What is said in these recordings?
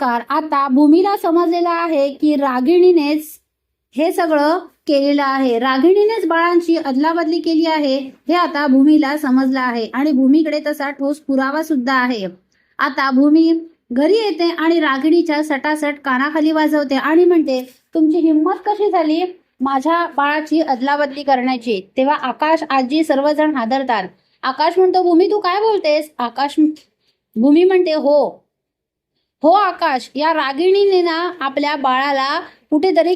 नमस्कार. आता भूमीला समजलेलं आहे की रागिणीनेच हे सगळं केलेलं आहे. रागिणीनेच बाळांची अदलाबदली केली आहे हे आता भूमीला समजलं आहे आणि भूमीकडे तसा ठोस पुरावा सुद्धा आहे. आता भूमी घरी येते आणि रागिणीच्या सटासट कानाखाली वाजवते आणि म्हणते तुमची हिंमत कशी झाली माझ्या बाळाची अदलाबदली करण्याची? तेव्हा आकाश आजी सर्वजण हादरतात. आकाश म्हणतो भूमी तू काय बोलतेस? आकाश भूमी म्हणते हो हो आकाश या रागिणीने ना आपल्या बाळाला कुठेतरी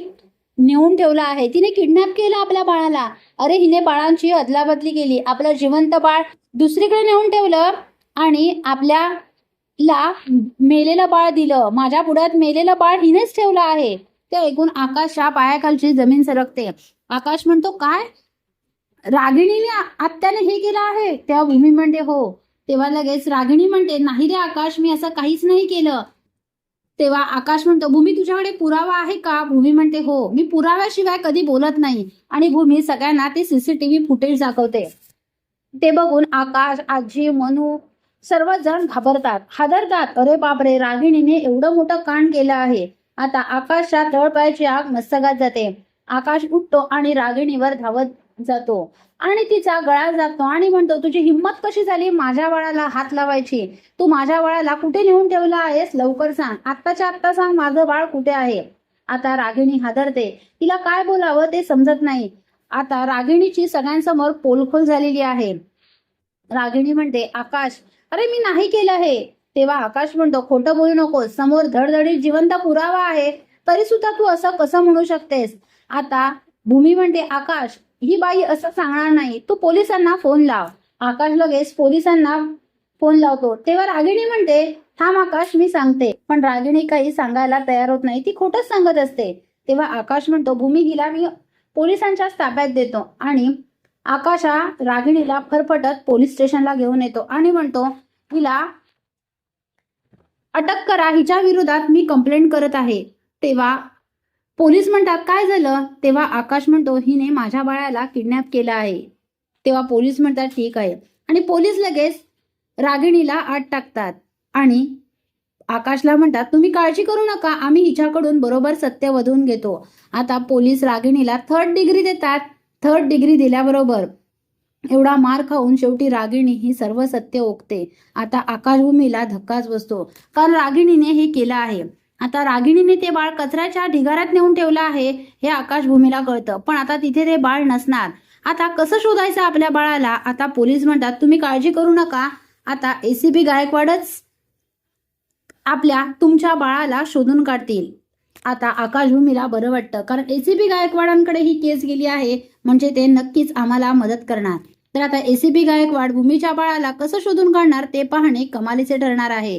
नेऊन ठेवलं आहे. तिने किडनॅप केलं आपल्या बाळाला. अरे हिने बाळांची अदलाबदली केली. आपलं जिवंत बाळ दुसरीकडे नेऊन ठेवलं आणि आपल्याला मेलेलं बाळ दिलं. माझ्या पुढ्यात मेलेलं बाळ हिनेच ठेवलं आहे. ते ऐकून आकाशच्या पायाखालची जमीन सरकते. आकाश म्हणतो काय? रागिणीने आत्याने हे केलं आहे? तेव्हा भूमी म्हणते हो. तेव्हा लगेच रागिणी म्हणते नाही रे आकाश मी असं काहीच नाही केलं. तेव्हा आकाश म्हणतो भूमी तुझ्याकडे पुरावा आहे का? भूमी म्हणते हो मी पुराव्याशिवाय कधी बोलत नाही. आणि भूमी सगळ्यांना ते सीसीटीव्ही फुटेज दाखवते. ते बघून आकाश आजी मनू सर्वजण घाबरतात. हादरतात. अरे बापरे रागिणीने एवढं मोठं कांड केलं आहे. आता आकाशात तळपायाची आग मस्तकात जाते. आकाश उठतो आणि रागिणीवर धावत जातो. आणि तिचा गळा जातो आणि म्हणतो तुझी हिंमत कशी झाली? माझ्या बाळाला हात लावायची. तू माझ्या बाळाला कुठे नेऊन ठेवला आहेस? लवकर सांग. आत्ताच्या आत्ता सांग माझं बाळ कुठे आहे? आता रागिणी हादरते. तिला काय बोलावं ते समजत नाही. आता रागिणीची सगळ्यांसमोर पोलखोल झालेली आहे. रागिणी म्हणते आकाश अरे मी नाही केलं हे. तेव्हा आकाश म्हणतो खोटं बोलू नको समोर धडधडीत जिवंत पुरावा आहे. तरी सुद्धा तू असं कसं म्हणू शकतेस? आता भूमी म्हणते आकाश ही बाई असं सांगणार नाही. तू पोलिसांना फोन लाव. आकाश लगेच पोलिसांना फोन लावतो. तेव्हा रागिणी म्हणते थांब आकाश मी सांगते. पण रागिणी काही सांगायला तयार होत नाही. ती खोटच सांगत असते. तेव्हा आकाश म्हणतो भूमी हिला मी पोलिसांच्या ताब्यात देतो. आणि आकाशा रागिणीला फरफटत पोलीस स्टेशनला घेऊन येतो आणि म्हणतो हिला अटक करा. हिच्या विरोधात मी कंप्लेंट करत आहे. तेव्हा पोलीस म्हणतात काय झालं? तेव्हा आकाश म्हणतो हिने माझ्या बाळाला किडनॅप केलं आहे. तेव्हा पोलीस म्हणतात ठीक आहे. आणि पोलीस लगेच रागिणीला आत टाकतात. आणि आकाशला म्हणतात तुम्ही काळजी करू नका आम्ही हिच्याकडून बरोबर सत्य वधून घेतो. आता पोलीस रागिणीला थर्ड डिग्री देतात. थर्ड डिग्री दिल्याबरोबर एवढा मार खाऊन शेवटी रागिणी ही सर्व सत्य ओकते. आता आकाशभूमीला धक्काच बसतो. कारण रागिणीने हे केलं आहे. आता रागिणीने ते बाळ कचऱ्याच्या ढिगाऱ्यात नेऊन ठेवलं आहे हे आकाशभूमीला कळतं. पण आता तिथे ते बाळ नसणार. आता कसं शोधायचं आपल्या बाळाला? आता पोलीस म्हणतात तुम्ही काळजी करू नका. आता एसीपी गायकवाडच आपल्या तुमच्या बाळाला शोधून काढतील. आता आकाशभूमीला बरं वाटतं कारण एसीपी गायकवाडांकडे ही केस गेली आहे म्हणजे ते नक्कीच आम्हाला मदत करणार. तर आता एसीपी गायकवाड भूमीच्या बाळाला कसं शोधून काढणार ते पाहणे कमालीचे ठरणार आहे.